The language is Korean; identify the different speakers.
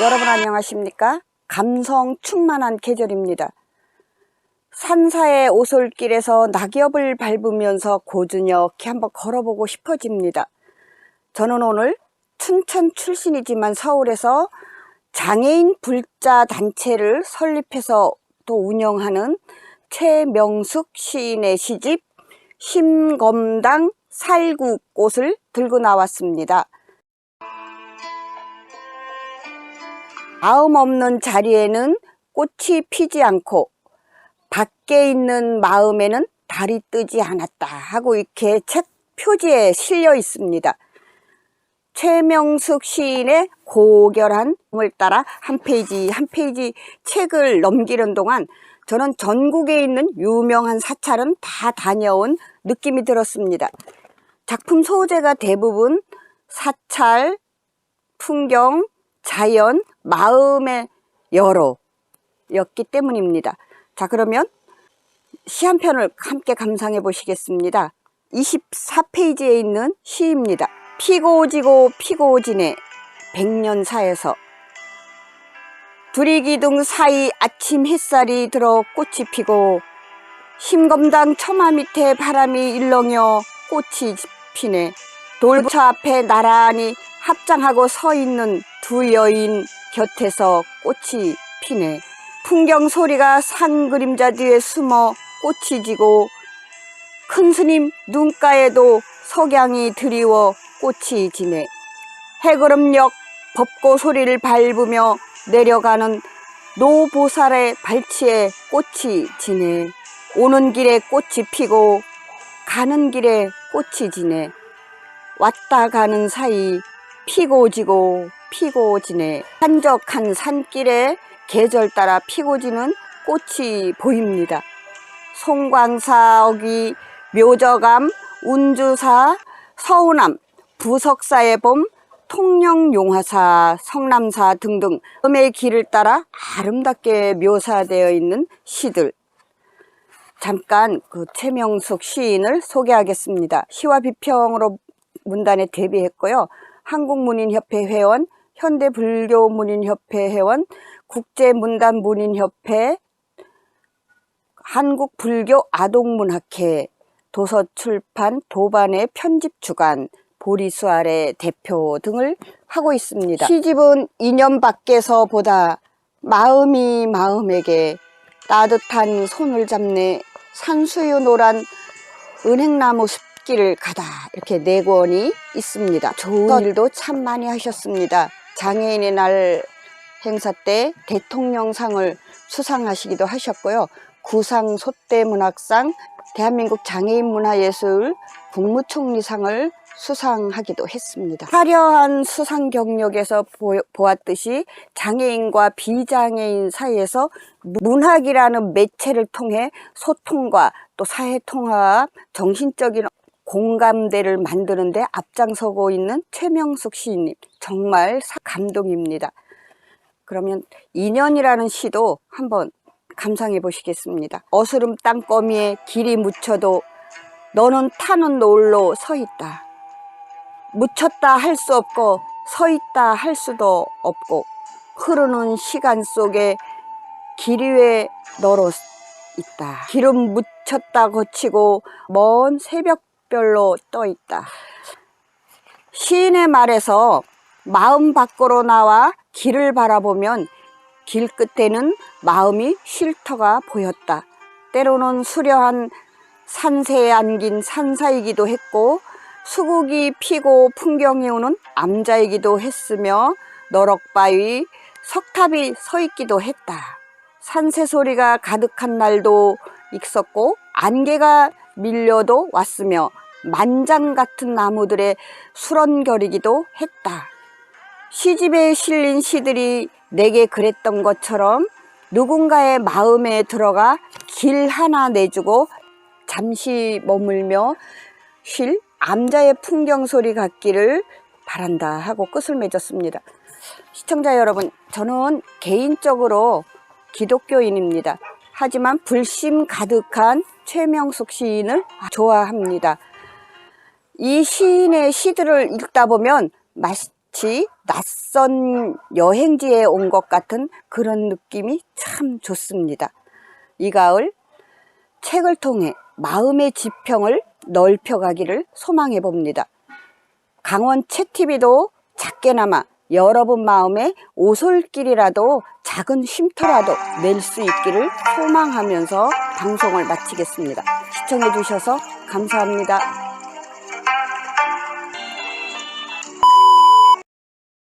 Speaker 1: 여러분 안녕하십니까? 감성 충만한 계절입니다. 산사의 오솔길에서 낙엽을 밟으면서 고즈넉히 한번 걸어보고 싶어집니다. 저는 오늘 춘천 출신이지만 서울에서 장애인 불자 단체를 설립해서 또 운영하는 최명숙 시인의 시집 심검당 살구꽃을 들고 나왔습니다. 마음 없는 자리에는 꽃이 피지 않고 밖에 있는 마음에는 달이 뜨지 않았다 하고 이렇게 책 표지에 실려 있습니다. 최명숙 시인의 고결한 을 따라 한 페이지 한 페이지 책을 넘기는 동안 저는 전국에 있는 유명한 사찰은 다 다녀온 느낌이 들었습니다. 작품 소재가 대부분 사찰, 풍경, 자연, 마음의 여로였기 때문입니다. 자, 그러면 시 한 편을 함께 감상해 보시겠습니다. 24페이지에 있는 시입니다. 피고 지고 피고 지네 백년사에서 두리기둥 사이 아침 햇살이 들어 꽃이 피고 심검당 처마 밑에 바람이 일렁여 꽃이 피네 돌부처 앞에 나란히 합장하고 서 있는 두 여인 곁에서 꽃이 피네. 풍경 소리가 산 그림자 뒤에 숨어 꽃이 지고 큰 스님 눈가에도 석양이 드리워 꽃이 지네. 해그름역 법고 소리를 밟으며 내려가는 노보살의 발치에 꽃이 지네. 오는 길에 꽃이 피고 가는 길에 꽃이 지네. 왔다 가는 사이 피고 지고 피고 지네 한적한 산길에 계절 따라 피고 지는 꽃이 보입니다. 송광사, 어기, 묘저감, 운주사, 서운함, 부석사의 봄, 통영용화사, 성남사 등등 음의 길을 따라 아름답게 묘사되어 있는 시들 잠깐 그 최명숙 시인을 소개하겠습니다. 시와 비평으로 문단에 데뷔했고요. 한국문인협회 회원, 현대불교문인협회 회원, 국제문단문인협회, 한국불교아동문학회, 도서출판 도반의 편집주간, 보리수 아래 대표 등을 하고 있습니다. 시집은 2년 밖에서 보다 마음이 마음에게 따뜻한 손을 잡네 산수유 노란 은행나무 숲 길을 가다 이렇게 네 권이 있습니다. 좋은 일도 참 많이 하셨습니다. 장애인의 날 행사 때 대통령상을 수상하시기도 하셨고요. 구상 소대문학상, 대한민국 장애인 문화예술 국무총리상을 수상하기도 했습니다. 화려한 수상 경력에서 보, 보았듯이 장애인과 비장애인 사이에서 문학이라는 매체를 통해 소통과 또 사회 통합, 정신적인 공감대를 만드는데 앞장서고 있는 최명숙 시인님 정말 감동입니다. 그러면 인연이라는 시도 한번 감상해 보시겠습니다. 어스름 땅거미에 길이 묻혀도 너는 타는 노을로 서 있다. 묻혔다 할 수 없고 서 있다 할 수도 없고 흐르는 시간 속에 길 위에 너로 있다. 기름 묻혔다 거치고 먼 새벽 별로 떠 있다. 시인의 말에서 마음 밖으로 나와 길을 바라보면 길 끝에는 마음이 쉴터가 보였다. 때로는 수려한 산세에 안긴 산사이기도 했고 수국이 피고 풍경이 오는 암자이기도 했으며 너럭바위 석탑이 서 있기도 했다. 산새 소리가 가득한 날도 있었고 안개가 밀려도 왔으며 만장 같은 나무들의 수런거리기도 했다. 시집에 실린 시들이 내게 그랬던 것처럼 누군가의 마음에 들어가 길 하나 내주고 잠시 머물며 쉴 암자의 풍경 소리 같기를 바란다 하고 끝을 맺었습니다. 시청자 여러분, 저는 개인적으로 기독교인입니다. 하지만 불심 가득한 최명숙 시인을 좋아합니다. 이 시인의 시들을 읽다 보면 마치 낯선 여행지에 온 것 같은 그런 느낌이 참 좋습니다. 이 가을 책을 통해 마음의 지평을 넓혀가기를 소망해 봅니다. 강원 책TV도 작게나마 여러분 마음에 오솔길이라도 작은 쉼터라도 낼 수 있기를 소망하면서 방송을 마치겠습니다. 시청해 주셔서 감사합니다.